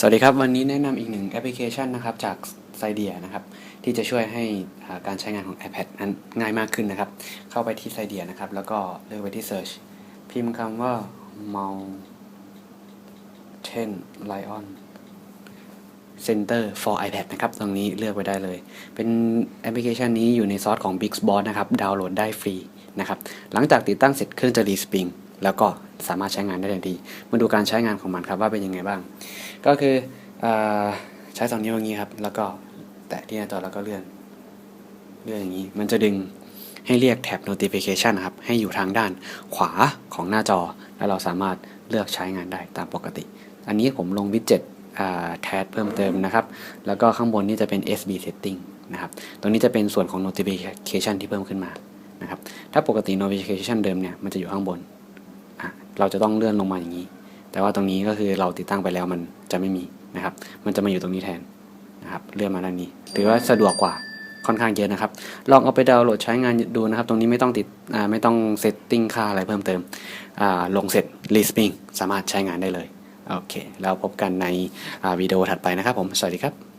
สวัสดีครับ วันนี้แนะนำอีกหนึ่งแอปพลิเคชันนะครับจากไซเดียนะครับ ที่จะช่วยให้การใช้งานของ iPad นั้นง่ายมากขึ้นนะครับ เข้าไปที่ไซเดียนะครับ แล้วก็เลือกไปที่ Search พิมพ์คำว่า Mountain Lion Center for iPad นะครับ ตรงนี้เลือกไว้ได้เลย เป็นแอปพลิเคชันนี้อยู่ในซอสของ Big Boss นะครับ ดาวน์โหลดได้ฟรีนะครับ หลังจากติดตั้งเสร็จเครื่องจะรีสปริงแล้วก็ สามารถใช้งานได้ทันทีมาดูการใช้งานของมันครับว่าเป็นยังไงบ้าง ก็คืออใช้สองนิ้วอย่างนี้ครับ แล้วก็แตะที่หน้าจอแล้วก็เลื่อน เลื่อนอย่างนี้ มันจะดึงให้เรียกแท็บ notification นะครับ ให้อยู่ทางด้านขวาของหน้าจอ แล้วเราสามารถเลือกใช้งานได้ตามปกติ อันนี้ผมลงวิดเจ็ตแทสเพิ่มเติมนะครับ แล้วก็ข้างบนนี่จะเป็น SB setting นะครับ ตรงนี้จะเป็นส่วนของ notification ที่เพิ่มขึ้นมา นะครับ ถ้าปกติ notification เดิมเนี่ย มันจะอยู่ข้างบน เราจะต้องเลื่อนลงมาอย่างนี้ แต่ว่าตรงนี้ก็คือเราติดตั้งไปแล้วมันจะไม่มีนะครับ มันจะมาอยู่ตรงนี้แทนนะครับ เลื่อนมาด้านนี้ถือว่าสะดวกกว่าค่อนข้างเยอะนะครับ ลองเอาไปดาวน์โหลดใช้งานดูนะครับ ตรงนี้ไม่ต้องติดอ่าไม่ต้องเซตติ้งค่าอะไรเพิ่มเติมอ่าลงเสร็จรีสปริงสามารถใช้งานได้เลย โอเค แล้วพบกันในวิดีโอถัดไปนะครับผม สวัสดีครับ